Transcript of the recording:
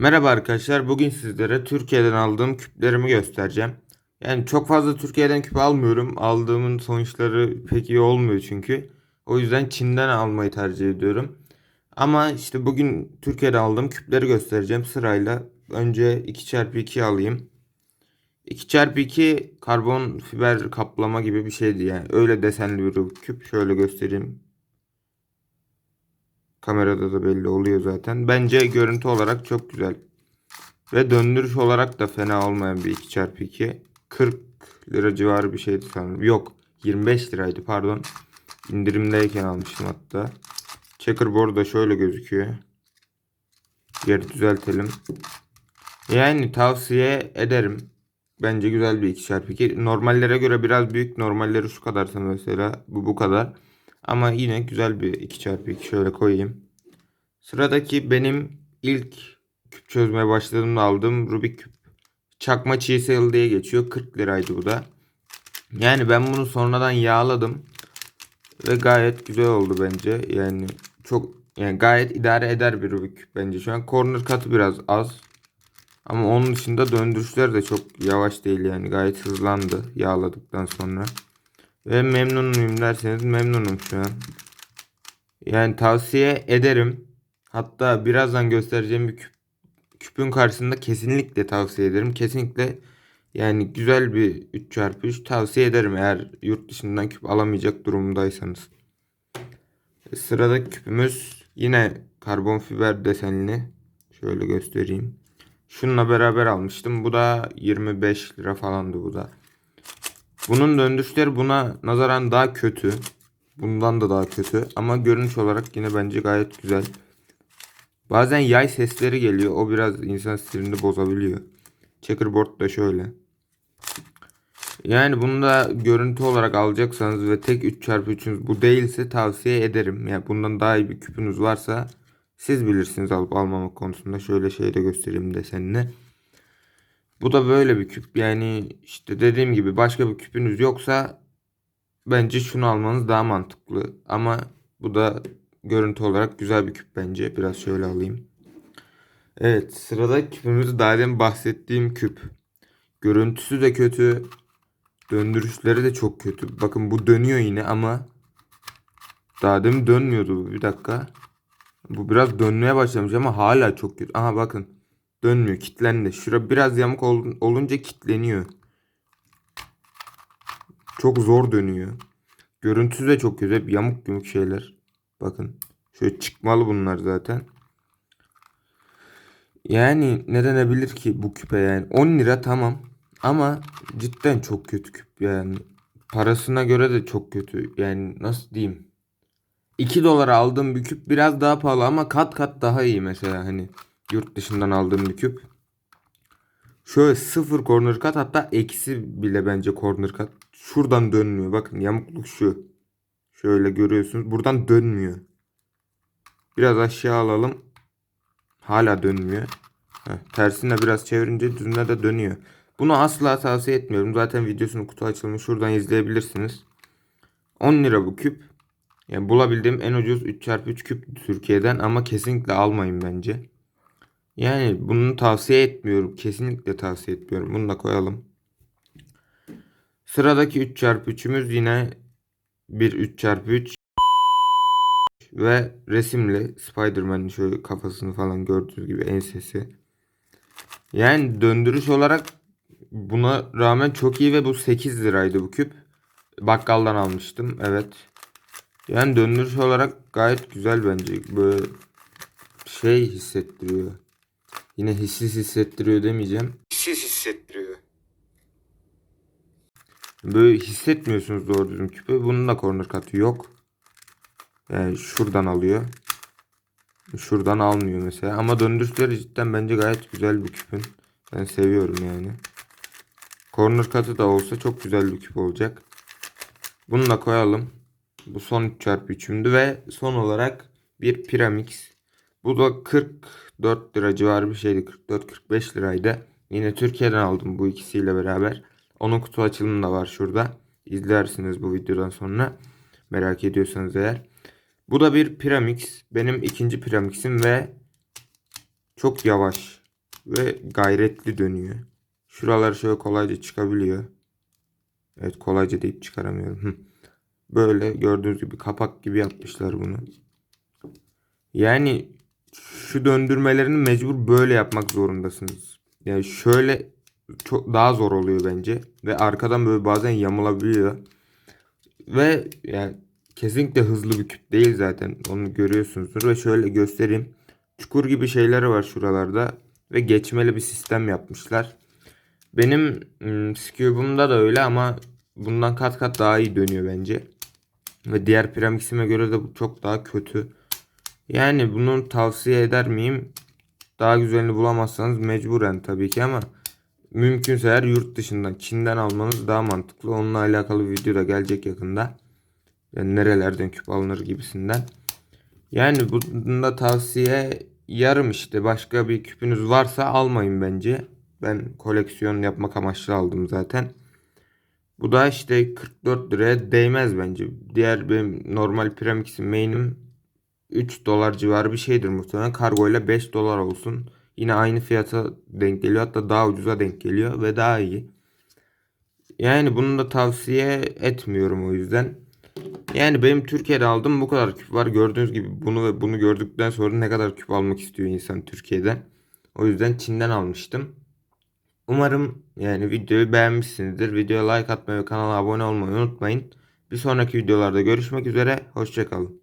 Merhaba arkadaşlar. Bugün sizlere Türkiye'den aldığım küplerimi göstereceğim. Yani çok fazla Türkiye'den küp almıyorum. Aldığımın sonuçları pek iyi olmuyor çünkü. O yüzden Çin'den almayı tercih ediyorum. Ama işte bugün Türkiye'de aldığım küpleri göstereceğim sırayla. Önce 2x2 alayım. 2x2 karbon fiber kaplama gibi bir şeydi yani. Öyle desenli bir küp. Şöyle göstereyim. Kamerada da belli oluyor zaten. Bence görüntü olarak çok güzel. Ve döndürüş olarak da fena olmayan bir 2x2. 40 lira civarı bir şeydi sanırım. Yok 25 liraydı pardon. İndirimdeyken almıştım hatta. Checkerboard da şöyle gözüküyor. Yeri düzeltelim. Yani tavsiye ederim. Bence güzel bir 2x2. Normallere göre biraz büyük. Normalleri şu kadarsa mesela. Bu bu kadar. Ama yine güzel bir 2x2 şöyle koyayım. Sıradaki benim ilk küp çözmeye başladığımda aldığım Rubik küp. Çakma çiğ diye geçiyor. 40 liraydı bu da. Yani ben bunu sonradan yağladım. Ve gayet güzel oldu bence. Yani çok yani gayet idare eder bir Rubik küp bence şu an. Corner katı biraz az. Ama onun dışında döndürüşler de çok yavaş değil yani. Gayet hızlandı yağladıktan sonra. Ve memnun muyum derseniz memnunum şu an. Yani tavsiye ederim. Hatta birazdan göstereceğim bir küp, küpün karşısında kesinlikle tavsiye ederim. Kesinlikle yani güzel bir 3x3 tavsiye ederim eğer yurt dışından küp alamayacak durumdaysanız. Sıradaki küpümüz yine karbon fiber desenli. Şöyle göstereyim. Şununla beraber almıştım. Bu da 25 lira falandı bu da. Bunun döndürüşleri buna nazaran daha kötü. Bundan da daha kötü. Ama görünüş olarak yine bence gayet güzel. Bazen yay sesleri geliyor. O biraz insan sinirini bozabiliyor. Checkerboard da şöyle. Yani bunu da görüntü olarak alacaksanız ve tek 3x3'ünüz bu değilse tavsiye ederim. Yani bundan daha iyi bir küpünüz varsa siz bilirsiniz alıp almamak konusunda. Şöyle şey de göstereyim desenini. Bu da böyle bir küp. Yani işte dediğim gibi başka bir küpünüz yoksa bence şunu almanız daha mantıklı. Ama bu da görüntü olarak güzel bir küp bence. Biraz şöyle alayım. Evet sırada küpümüz daha demin bahsettiğim küp. Görüntüsü de kötü. Döndürüşleri de çok kötü. Bakın bu dönüyor yine ama daha demin dönmüyordu bu. Bir dakika. Bu biraz dönmeye başlamış ama hala çok kötü. Aha bakın. Dönmüyor. Kitlendi. Şura biraz yamuk ol- olunca kitleniyor. Çok zor dönüyor. Görüntüsü de çok. Hep yamuk yumuk şeyler. Bakın. Şöyle çıkmalı bunlar zaten. Yani ne denebilir ki bu küpe yani. 10 lira tamam. Ama cidden çok kötü küp yani. Parasına göre de çok kötü. Yani nasıl diyeyim. 2 dolara aldığım bir küp biraz daha pahalı ama kat kat daha iyi mesela hani yurt dışından aldığım bir küp. Şöyle sıfır corner kat hatta eksi bile bence corner kat. Şuradan dönmüyor. Bakın yamukluk şu. Şöyle görüyorsunuz. Buradan dönmüyor. Biraz aşağı alalım. Hala dönmüyor. Heh, tersine biraz çevirince düzüne de dönüyor. Bunu asla tavsiye etmiyorum. Zaten videosunun kutu açılmış. Şuradan izleyebilirsiniz. 10 lira bu küp. Yani bulabildiğim en ucuz 3x3 küp Türkiye'den ama kesinlikle almayın bence. Yani bunu tavsiye etmiyorum. Kesinlikle tavsiye etmiyorum. Bunu da koyalım. Sıradaki 3x3'ümüz yine bir 3x3 ve resimli Spider-Man'in şöyle kafasını falan gördüğünüz gibi ensesi. Yani döndürüş olarak buna rağmen çok iyi ve bu 8 liraydı bu küp. Bakkaldan almıştım. Evet. Yani döndürüş olarak gayet güzel bence. Böyle şey hissettiriyor. Yine hissiz hissettiriyor demeyeceğim. Hissiz hissettiriyor. Böyle hissetmiyorsunuz doğru düzgün küpü. Bunun da corner katı yok. Yani şuradan alıyor. Şuradan almıyor mesela. Ama döndürüşleri cidden bence gayet güzel bir küpün. Ben seviyorum yani. Corner katı da olsa çok güzel bir küp olacak. Bunu da koyalım. Bu son 3x3'ümdü ve son olarak bir Pyramix. Bu da 44 lira civarı bir şeydi. 44-45 liraydı. Yine Türkiye'den aldım bu ikisiyle beraber. Onun kutu açılımı da var şurada. İzlersiniz bu videodan sonra. Merak ediyorsanız eğer. Bu da bir Pyramix. Benim ikinci Pyramix'im ve çok yavaş. ve gayretli dönüyor. Şuralar şöyle kolayca çıkabiliyor. Evet kolayca deyip çıkaramıyorum. Böyle gördüğünüz gibi kapak gibi yapmışlar bunu. Yani şu döndürmelerini mecbur böyle yapmak zorundasınız. Yani şöyle çok daha zor oluyor bence ve arkadan böyle bazen yamulabiliyor. Ve yani kesinlikle hızlı bir küp değil zaten. Onu görüyorsunuzdur ve şöyle göstereyim. Çukur gibi şeyleri var şuralarda ve geçmeli bir sistem yapmışlar. Benim ım, Scube'umda da öyle ama bundan kat kat daha iyi dönüyor bence. Ve diğer Premix'ime göre de bu çok daha kötü. Yani bunu tavsiye eder miyim? Daha güzelini bulamazsanız mecburen tabii ki ama mümkünse eğer yurt dışından Çin'den almanız daha mantıklı. Onunla alakalı bir video da gelecek yakında. Yani nerelerden küp alınır gibisinden. Yani bunda tavsiye yarım işte. Başka bir küpünüz varsa almayın bence. Ben koleksiyon yapmak amaçlı aldım zaten. Bu da işte 44 liraya değmez bence. Diğer benim normal Premix'in main'im 3 dolar civarı bir şeydir muhtemelen. Kargo ile 5 dolar olsun. Yine aynı fiyata denk geliyor. Hatta daha ucuza denk geliyor ve daha iyi. Yani bunu da tavsiye etmiyorum o yüzden. Yani benim Türkiye'de aldığım bu kadar küp var. Gördüğünüz gibi bunu ve bunu gördükten sonra ne kadar küp almak istiyor insan Türkiye'den. O yüzden Çin'den almıştım. Umarım yani videoyu beğenmişsinizdir. Videoya like atmayı ve kanala abone olmayı unutmayın. Bir sonraki videolarda görüşmek üzere. Hoşçakalın.